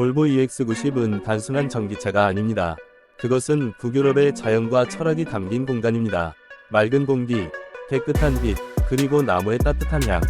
볼보 EX90은 단순한 전기차가 아닙니다. 그것은 북유럽의 자연과 철학이 담긴 공간입니다. 맑은 공기, 깨끗한 빛, 그리고 나무의 따뜻한 향.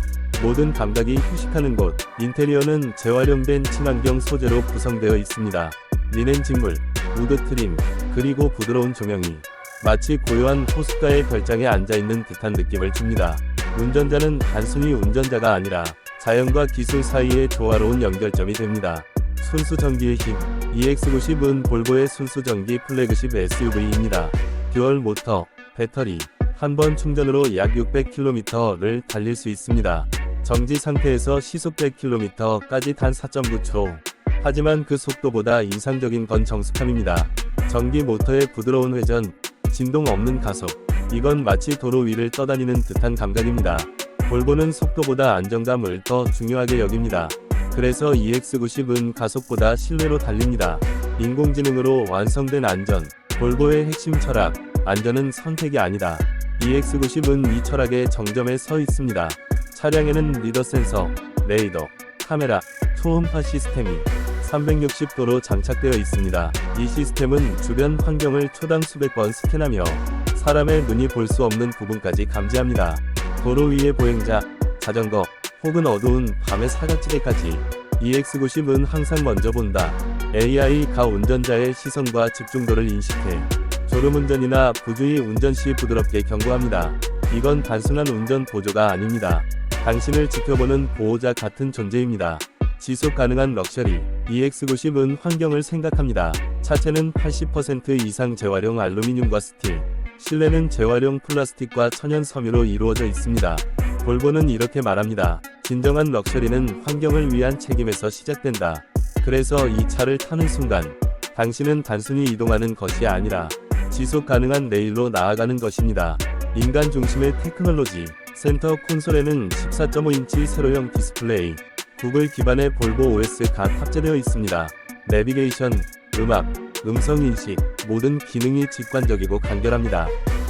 모든 감각이 휴식하는 곳. 인테리어는 재활용된 친환경 소재로 구성되어 있습니다. 리넨 직물, 우드 트림, 그리고 부드러운 조명이 마치 고요한 호숫가의 별장에 앉아 있는 듯한 느낌을 줍니다. 운전자는 단순히 운전자가 아니라 자연과 기술 사이의 조화로운 연결점이 됩니다. 순수 전기의 힘 EX90은 볼보의 순수 전기 플래그십 SUV입니다. 듀얼 모터, 배터리, 한 번 충전으로 약 600km를 달릴 수 있습니다. 정지 상태에서 시속 100km까지 단 4.9초. 하지만 그 속도보다 인상적인 건 정숙함입니다. 전기 모터의 부드러운 회전, 진동 없는 가속. 이건 마치 도로 위를 떠다니는 듯한 감각입니다. 볼보는 속도보다 안정감을 더 중요하게 여깁니다. 그래서 EX90은 가속보다 실내로 달립니다. 인공지능으로 완성된 안전, 볼보의 핵심 철학, 안전은 선택이 아니다. EX90은 이 철학의 정점에 서 있습니다. 차량에는 리더 센서, 레이더, 카메라, 초음파 시스템이 360도로 장착되어 있습니다. 이 시스템은 주변 환경을 초당 수백 번 스캔하며 사람의 눈이 볼 수 없는 부분까지 감지합니다. 도로 위의 보행자, 자전거, 혹은 어두운 밤의 사각지대까지 EX90은 항상 먼저 본다. AI가 운전자의 시선과 집중도를 인식해 졸음운전이나 부주의 운전 시 부드럽게 경고합니다. 이건 단순한 운전 보조가 아닙니다. 당신을 지켜보는 보호자 같은 존재입니다. 지속 가능한 럭셔리 EX90은 환경을 생각합니다. 차체는 80% 이상 재활용 알루미늄과 스틸, 실내는 재활용 플라스틱과 천연 섬유로 이루어져 있습니다. 볼보는 이렇게 말합니다. 진정한 럭셔리는 환경을 위한 책임에서 시작된다. 그래서 이 차를 타는 순간, 당신은 단순히 이동하는 것이 아니라 지속 가능한 내일로 나아가는 것입니다. 인간 중심의 테크놀로지, 센터 콘솔에는 14.5인치 세로형 디스플레이, 구글 기반의 볼보 OS가 탑재되어 있습니다. 내비게이션, 음악, 음성 인식, 모든 기능이 직관적이고 간결합니다.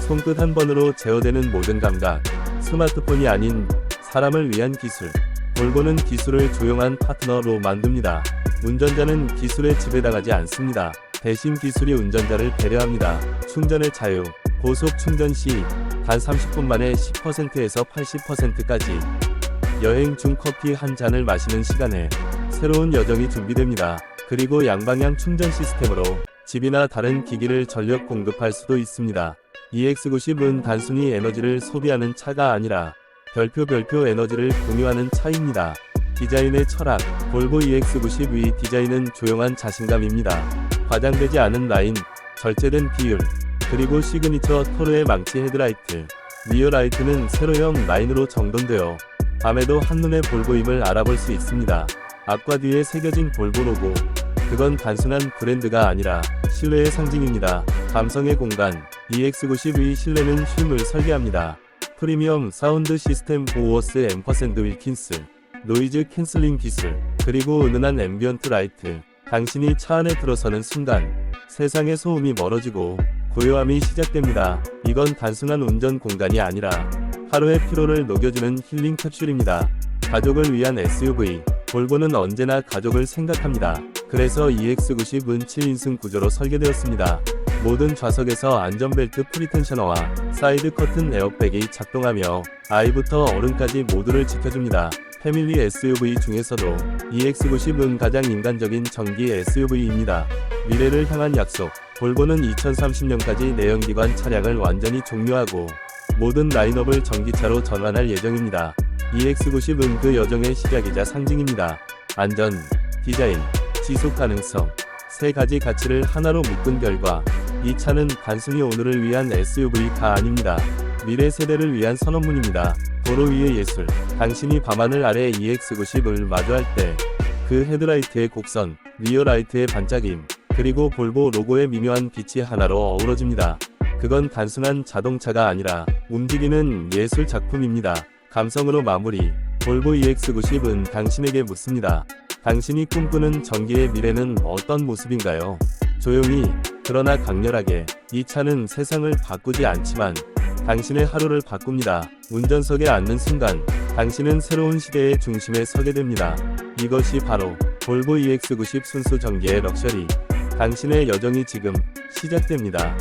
손끝 한 번으로 제어되는 모든 감각, 스마트폰이 아닌 사람을 위한 기술. 볼보는 기술을 조용한 파트너로 만듭니다. 운전자는 기술에 지배당하지 않습니다. 대신 기술이 운전자를 배려합니다. 충전의 자유, 고속 충전 시 단 30분 만에 10%에서 80%까지 여행 중 커피 한 잔을 마시는 시간에 새로운 여정이 준비됩니다. 그리고 양방향 충전 시스템으로 집이나 다른 기기를 전력 공급할 수도 있습니다. EX90은 단순히 에너지를 소비하는 차가 아니라 별표 별표 에너지를 공유하는 차입니다. 디자인의 철학, 볼보 EX90의 디자인은 조용한 자신감입니다. 과장되지 않은 라인, 절제된 비율, 그리고 시그니처 토르의 망치 헤드라이트, 리어 라이트는 세로형 라인으로 정돈되어 밤에도 한눈에 볼보임을 알아볼 수 있습니다. 앞과 뒤에 새겨진 볼보 로고, 그건 단순한 브랜드가 아니라 신뢰의 상징입니다. 감성의 공간, EX90의 실내는 쉼을 설계합니다. 프리미엄 사운드 시스템 보워스 앰퍼샌드 윌킨스, 노이즈 캔슬링 기술, 그리고 은은한 앰비언트 라이트. 당신이 차 안에 들어서는 순간 세상의 소음이 멀어지고 고요함이 시작됩니다. 이건 단순한 운전 공간이 아니라 하루의 피로를 녹여주는 힐링 캡슐입니다. 가족을 위한 SUV, 볼보는 언제나 가족을 생각합니다. 그래서 EX90은 7인승 구조로 설계되었습니다. 모든 좌석에서 안전벨트 프리텐셔너와 사이드 커튼 에어백이 작동하며 아이부터 어른까지 모두를 지켜줍니다. 패밀리 SUV 중에서도 EX90은 가장 인간적인 전기 SUV입니다. 미래를 향한 약속. 볼보는 2030년까지 내연기관 차량을 완전히 종료하고 모든 라인업을 전기차로 전환할 예정입니다. EX90은 그 여정의 시작이자 상징입니다. 안전, 디자인, 지속 가능성, 세 가지 가치를 하나로 묶은 결과 이 차는 단순히 오늘을 위한 SUV가 아닙니다. 미래 세대를 위한 선언문입니다. 도로 위의 예술. 당신이 밤하늘 아래 EX90을 마주할 때 그 헤드라이트의 곡선, 리어라이트의 반짝임, 그리고 볼보 로고의 미묘한 빛이 하나로 어우러집니다. 그건 단순한 자동차가 아니라 움직이는 예술 작품입니다. 감성으로 마무리. 볼보 EX90은 당신에게 묻습니다. 당신이 꿈꾸는 전기의 미래는 어떤 모습인가요? 조용히, 그러나 강렬하게, 이 차는 세상을 바꾸지 않지만 당신의 하루를 바꿉니다. 운전석에 앉는 순간, 당신은 새로운 시대의 중심에 서게 됩니다. 이것이 바로 볼보 EX90 순수 전기의 럭셔리. 당신의 여정이 지금 시작됩니다.